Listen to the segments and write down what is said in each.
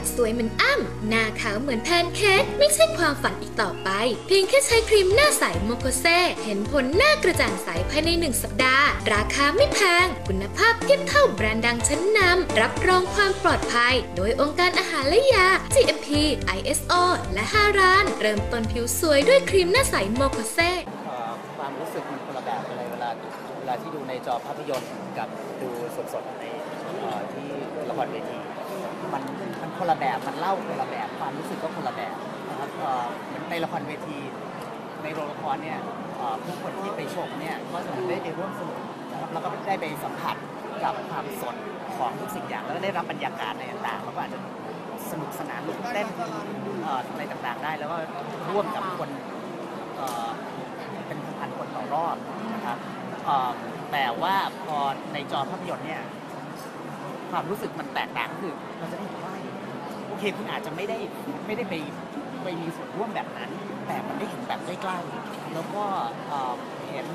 ากสวยเหมือนอ้ำหน้าขาวเหมือนแพนเค้กไม่ใช่ความฝันอีกต่อไป เพียงแค่ใช้ครีมหน้าใสโมโคเซเห็นผลหน้ากระจ่างใสภายในหนึ่งสัปดาห์ ราคาไม่แพง คุณภาพเทียบเท่าแบรนด์ดังชั้นนำรับรองความปลอดภัย โดยองค์การอาหารและยา GMP ISO และ5ร้าน เริ่มต้นผิวสวยด้วยครีมหน้าใสโมโคเซความรู้สึกมันคนละแบบเลยเวลาเวลาที่ดูในจอภาพยนตร์กับดูสดๆในที่ละครเวที มันมันคนละแบบมันเล่าคนละแบบความรู้สึกก็คนละแบบนะครับเอ่อเหมือนในละครเวที ในโรงละครเนี่ยเอ่อผู้คนที่ไปชมเนี่ยก็จะได้ไปร่วมสนุกนะครับแล้วก็ได้ไปสัมผัสกับความสดของทุกสิ่งอย่างแล้วก็ได้รับบรรยากาศในต่างๆแล้วก็อาจจะสนุกสนานลุกเต้นเอ่ออะไรต่างๆ ได้ แล้วก็ร่วมกับคนเอ่อเป็นพันๆคนต่อรอบนะครับเอ่อแต่ว่าพอในจอภาพยนตร์เนี่ย ความรู้สึกมันแตกต่างก็คือเราจะได้เห็นว่าโอเคคุณอาจจะไม่ได้ไม่ได้ไปไปมีส่วนร่วมแบบนั้น แต่มันได้เห็นแบบใกล้ๆแล้วก็เอ่อเห็น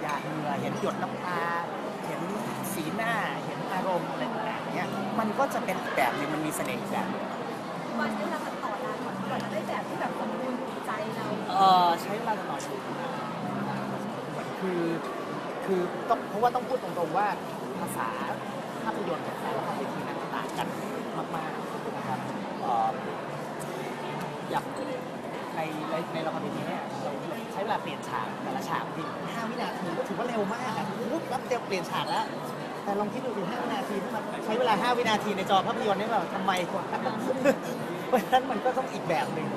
หยาดเหงื่อเห็นหยดน้ำตา เห็นสีหน้า เห็นอารมณ์อะไรต่างๆเนี่ยมันก็จะเป็นอีกแบบหนึงมันมีเสน่ห์อีกแบบหนึ่งวันใช้เวลาตัดต่อนานกว่อนกว่าจะได้แบบที่แบบสมบูรณ์ถูกใจเราเออใช้เวลาต่อชีวิตคือคือต้องเพราะว่าต้องพูดตรงๆว่าภาษา ภาพยนตร์กับภาษาละครเวทีนั้นต่างกันมากๆนะครับเอ่ออย่างในในในละครเวทีเนี่ยเราใช้เวลาเปลี่ยนฉากแต่ละฉากทีห้าวินาทีก็ถือว่าเร็วมากอะปุ๊บแป๊บเดียวเปลี่ยนฉากแล้วแต่ลองคิดดูสิห้าวินาทีที่มันใช้เวลาห้าวินาทีในจอภาพยนตร์นี่แบบทำไมวะเพราะฉะนั้นมันก็ต้องอีกแบบหนึ่ง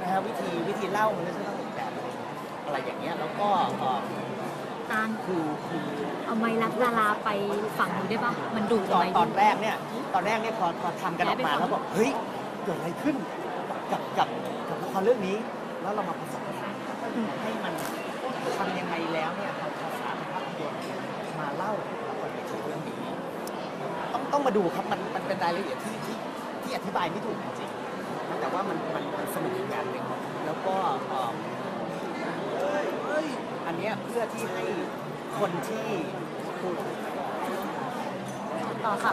นะครับวิธีวิธีเล่ามันก็จะต้องอีกแบบหนึ่งอะไรอย่างเงี้ยแล้วก็เอ่านคือคือเอาไม้รักดาราไปฝั่งนู้นได้ปะมันดุตอนไหมตอนแรกเนี่ยตอนแรกเนี่ยพอพอทำกันออกมาแล้วบอกเฮ้ยเกิดอะไรขึ้นกับกับกับละครเรื่องนี้ แล้วเรามาผสมผสานกันให้มันทำยังไงแล้วเนี่ยเอาภาษาภาพยนตร์มาเล่าละครเวทีเรื่องนี้ต้องต้องมาดูครับมันมันเป็นรายละเอียดที่ที่ที่อธิบายไม่ถูกจริงๆแต่ว่ามันมันมันสนุกอีกอย่างหนึ่งแล้วก็เอันเนี้ยเพื่อที่ให้คนที่พูดต่อค่ะ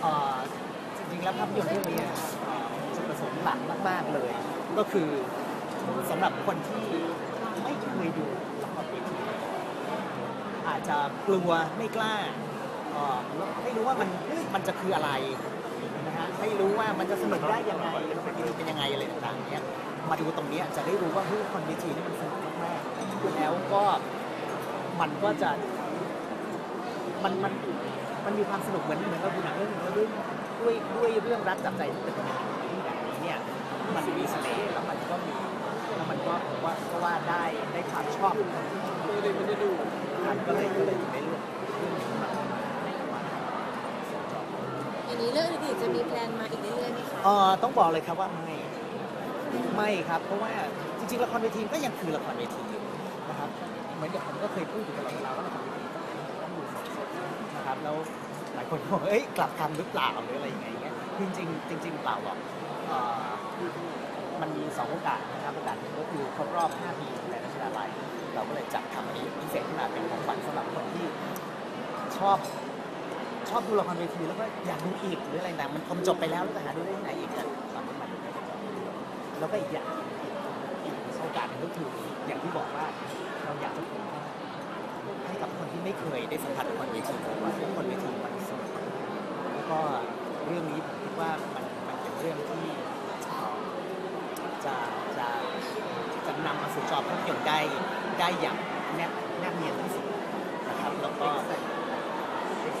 เอ่อจริงๆแล้วภาพยนตร์เรื่องนี้เอ่อจุดประสงค์หลักมาก ๆเลย ก็คือสำหรับคนที่ไม่เคยดูละครเวทีอาจจะกลัวไม่กล้าเอ่อไม่รู้ว่ามันมันจะคืออะไระฮะไม่รู้ว่ามันจะสนุกได้ยังไงมันจะเป็นยังไงอะไรต่างๆเนี่ยมาดูตรงเนี้ยจะได้รู้ว่าเฮ้ยละครเวทีนี่มันสนุกมากๆแล้วก็มันก็จะมันมันมันมีความสนุกเหมือนเหมือนกับดูหนังเรื่องหนึงแล้วด้วยด้วยด้วยเรื่องรักจับใจที่เป็นแบบนี้เนี่ยมันมีเสน่ห์แล้วมันก็มีแล้วมันก็ผมว่าก็ว่าได้ได้ความชอบเลยมันจะดูครับก็เลยก็เลยถึงได้เลือกเรื่องนี้มา อย่างนี้ เรื่องอื่นๆจะมีแพลนมาอีกเรื่อยๆไหมคะเออต้องบอกเลยครับว่าไม่ไม่ครับ เพราะว่าจริงๆละครเวทีก็ยังคือละครเวทีอยู่นะครับเหมือนกับผมก็เคยพูดอยู่ตลอดเวลาว่าละครเวทีต้องดูสดๆนะครับแล้วหลายคนก็บอกเอ้ยกลับคำหรือเปล่าหรืออะไรอย่างเงี้ยจริงๆจริงๆเปล่าหรอกเอ่อมันมีสองโอกาสนะครับโอกาสหนึ่งก็คือครบรอบ 5 ปีแต่รัชดาลัยเราก็เลยจัดทำอันนี้พิเศษขึ้นมาเป็นของขวัญสำหรับคนที่ชอบ ชอบดูละครเวทีแล้วก็อยากดูอีกหรืออะไรต่างมันพอมจบไปแล้วแล้วจะหาดูได้ที่ไหนอีกอะตอนนี้มันแล้วก็อีกอย่างอีกโอกาสหนึงก็คืออย่างที่บอกว่าเราอยากจะเผยแพร่ให้กับคนที่ไม่เคยได้สัมผัสละครเวทีว่าละครเวทีมันสนแล้วก็เรื่องนี้ผมคิดว่ามันมันเป็นเรื่องที่จะจะจะนำมาสู่จอภาพยนตร์ได้ได้อย่างแนบแนบเนียนที่สุดนะครับแล้วก็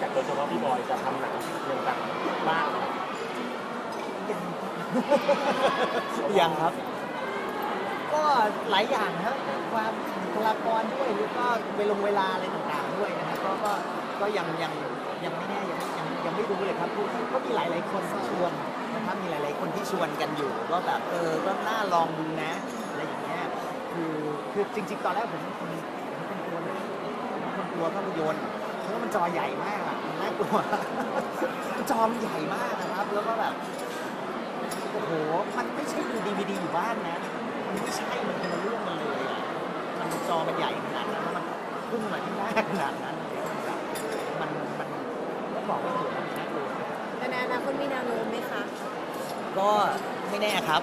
จากโดยเฉพาะพี่บอยจะทำหนังเรื่องต่างบ้างยังยังครับ ก็หลายอย่างครับความบุคลากรด้วยหรือก็เวลงเวลาอะไรต่างๆด้วยนะครับก็ก็ก็ยังยังยังไม่แน่ยังยังยังไม่รู้เลยครับก็มีหลายๆคนที่ชวนนะครับมีหลาย ๆ คนที่ชวนกันอยู่ว่าแบบเออก็น่าลองดูนะอะไรอย่างเงี้ยคือคือจริง ๆ ตอนแรกผมผมผมเป็นคนผมเป็นคนกลัวภาพยนตร์ เพราะว่ามันจอใหญ่มากอะมันน่ากลัว จอมันใหญ่มากนะครับ แล้วก็แบบโอ้โหมันไม่ใช่ดูดีวดีอยู่บ้านนะมันไม่ใช่มันเป็นเรื่องมันเลยอะมันจอมันใหญ่ขนาดนั้นแล้วมันพุ่งมาที่หน้าขนาดนั้นมันมันต้องบอกว่าถูกมันน่ากลัวในอนาคตมีแนวโน้มไหมคะ ก็ไม่แน่ครับ